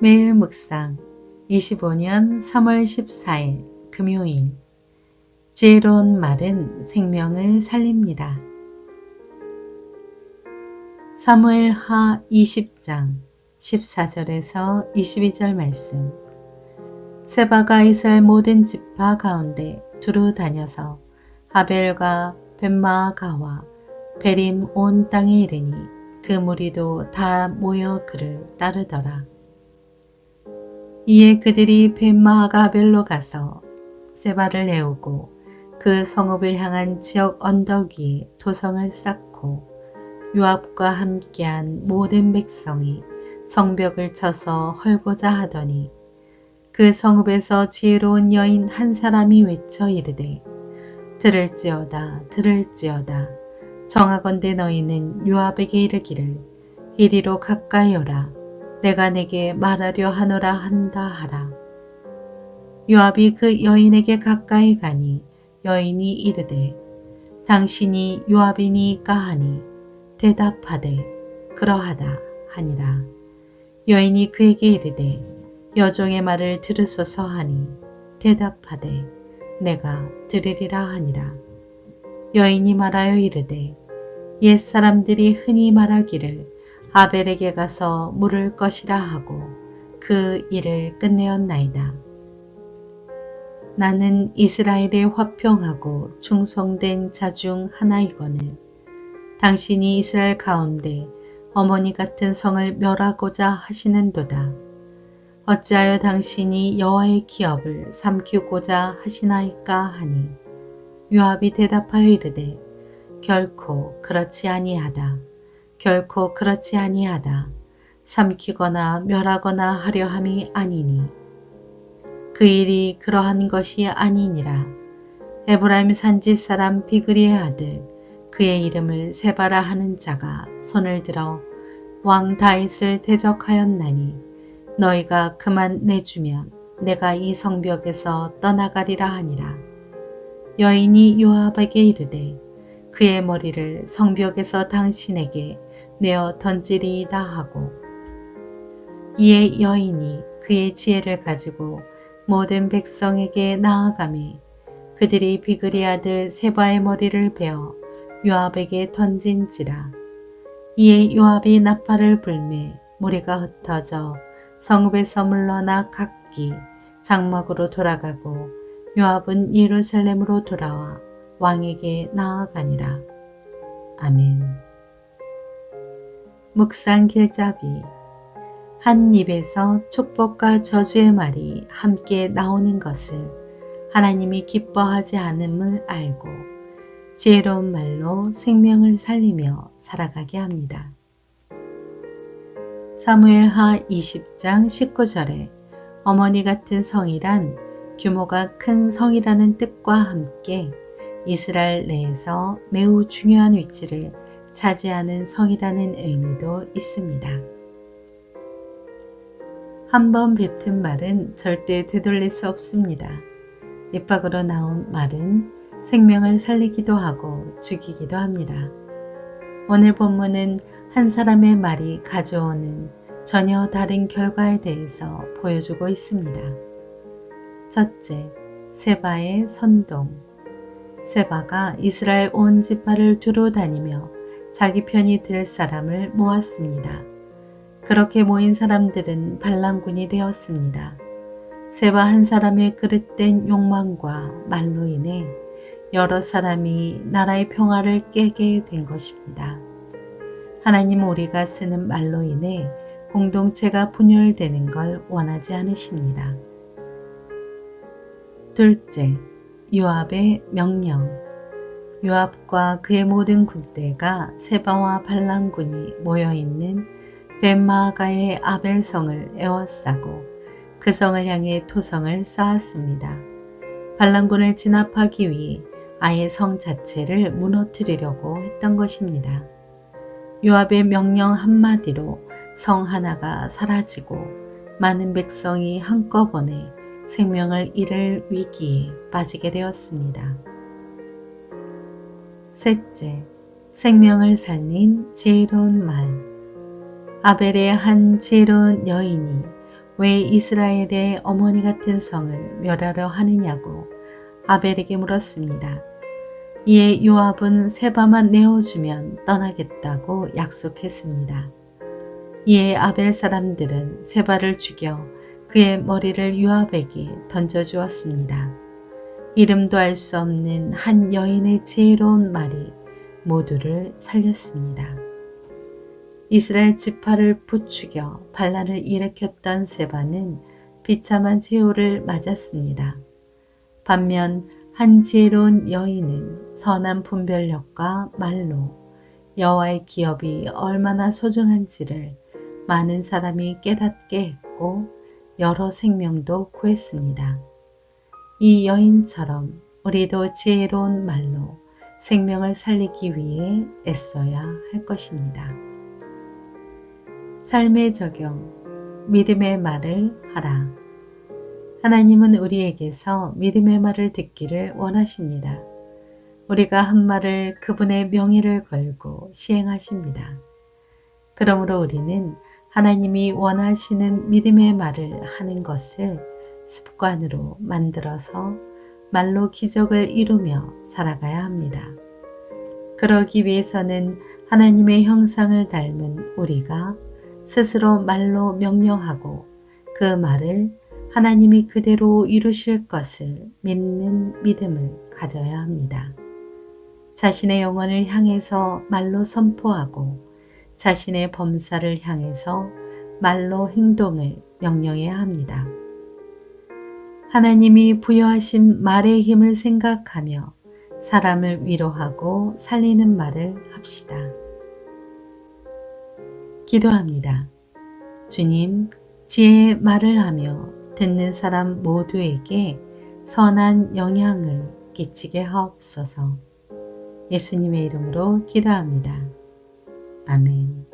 매일 묵상 25년 3월 14일 금요일 지혜로운 말은 생명을 살립니다. 사무엘 하 20장 14절에서 22절 말씀 세바가 이스라엘 모든 지파 가운데 두루 다녀서 하벨과 벤마가와 베림 온 땅에 이르니 그 무리도 다 모여 그를 따르더라. 이에 그들이 벤마가벨로 가서 세바를 내우고 그 성읍을 향한 지역 언덕 위에 도성을 쌓고 요압과 함께한 모든 백성이 성벽을 쳐서 헐고자 하더니 그 성읍에서 지혜로운 여인 한 사람이 외쳐 이르되 들을지어다 들을지어다. 정하건대 너희는 요압에게 이르기를 이리로 가까이 오라 내가 내게 말하려 하노라 한다 하라. 요압이 그 여인에게 가까이 가니 여인이 이르되 당신이 요압이니까 하니 대답하되 그러하다 하니라. 여인이 그에게 이르되 여종의 말을 들으소서 하니 대답하되 내가 들으리라 하니라. 여인이 말하여 이르되 옛 사람들이 흔히 말하기를 아벨에게 가서 물을 것이라 하고 그 일을 끝내었나이다. 나는 이스라엘의 화평하고 충성된 자 중 하나이거늘 당신이 이스라엘 가운데 어머니 같은 성을 멸하고자 하시는도다. 어찌하여 당신이 여호와의 기업을 삼키고자 하시나이까 하니 요압이 대답하여 이르되 결코 그렇지 아니하다. 결코 그렇지 아니하다. 삼키거나 멸하거나 하려 함이 아니니 그 일이 그러한 것이 아니니라. 에브라임 산지 사람 비그리의 아들 그의 이름을 세바라 하는 자가 손을 들어 왕 다윗을 대적하였나니 너희가 그만 내주면 내가 이 성벽에서 떠나가리라 하니라. 여인이 요압에게 이르되 그의 머리를 성벽에서 당신에게 내어 던지리이다 하고 이에 여인이 그의 지혜를 가지고 모든 백성에게 나아가매 그들이 비그리 아들 세바의 머리를 베어 요압에게 던진지라 이에 요압이 나팔을 불매 무리가 흩어져 성읍에서 물러나 각기 장막으로 돌아가고 요압은 예루살렘으로 돌아와 왕에게 나아가니라. 아멘. 묵상 길잡이 한 입에서 축복과 저주의 말이 함께 나오는 것을 하나님이 기뻐하지 않음을 알고 지혜로운 말로 생명을 살리며 살아가게 합니다. 사무엘하 20장 19절에 어머니 같은 성이란 규모가 큰 성이라는 뜻과 함께 이스라엘 내에서 매우 중요한 위치를 차지하는 성이라는 의미도 있습니다. 한 번 뱉은 말은 절대 되돌릴 수 없습니다. 입 밖으로 나온 말은 생명을 살리기도 하고 죽이기도 합니다. 오늘 본문은 한 사람의 말이 가져오는 전혀 다른 결과에 대해서 보여주고 있습니다. 첫째, 세바의 선동. 세바가 이스라엘 온 지파를 두루 다니며 자기 편이 될 사람을 모았습니다. 그렇게 모인 사람들은 반란군이 되었습니다. 세바 한 사람의 그릇된 욕망과 말로 인해 여러 사람이 나라의 평화를 깨게 된 것입니다. 하나님 우리가 쓰는 말로 인해 공동체가 분열되는 걸 원하지 않으십니다. 둘째, 요압의 명령. 요압과 그의 모든 군대가 세바와 반란군이 모여 있는 벤마가의 아벨성을 에워싸고 그 성을 향해 토성을 쌓았습니다. 반란군을 진압하기 위해 아예 성 자체를 무너뜨리려고 했던 것입니다. 요압의 명령 한마디로 성 하나가 사라지고 많은 백성이 한꺼번에 생명을 잃을 위기에 빠지게 되었습니다. 셋째, 생명을 살린 지혜로운 말. 아벨의 한 지혜로운 여인이 왜 이스라엘의 어머니 같은 성을 멸하려 하느냐고 아벨에게 물었습니다. 이에 요압은 세바만 내어주면 떠나겠다고 약속했습니다. 이에 아벨 사람들은 세바를 죽여 그의 머리를 요압에게 던져주었습니다. 이름도 알 수 없는 한 여인의 지혜로운 말이 모두를 살렸습니다. 이스라엘 지파를 부추겨 반란을 일으켰던 세바는 비참한 제호를 맞았습니다. 반면 한 지혜로운 여인은 선한 분별력과 말로 여호와의 기업이 얼마나 소중한지를 많은 사람이 깨닫게 했고 여러 생명도 구했습니다. 이 여인처럼 우리도 지혜로운 말로 생명을 살리기 위해 애써야 할 것입니다. 삶의 적용, 믿음의 말을 하라. 하나님은 우리에게서 믿음의 말을 듣기를 원하십니다. 우리가 한 말을 그분의 명예를 걸고 시행하십니다. 그러므로 우리는 하나님이 원하시는 믿음의 말을 하는 것을 습관으로 만들어서 말로 기적을 이루며 살아가야 합니다. 그러기 위해서는 하나님의 형상을 닮은 우리가 스스로 말로 명령하고 그 말을 하나님이 그대로 이루실 것을 믿는 믿음을 가져야 합니다. 자신의 영혼을 향해서 말로 선포하고 자신의 범사를 향해서 말로 행동을 명령해야 합니다. 하나님이 부여하신 말의 힘을 생각하며 사람을 위로하고 살리는 말을 합시다. 기도합니다. 주님, 지혜의 말을 하며 듣는 사람 모두에게 선한 영향을 끼치게 하옵소서. 예수님의 이름으로 기도합니다. 아멘.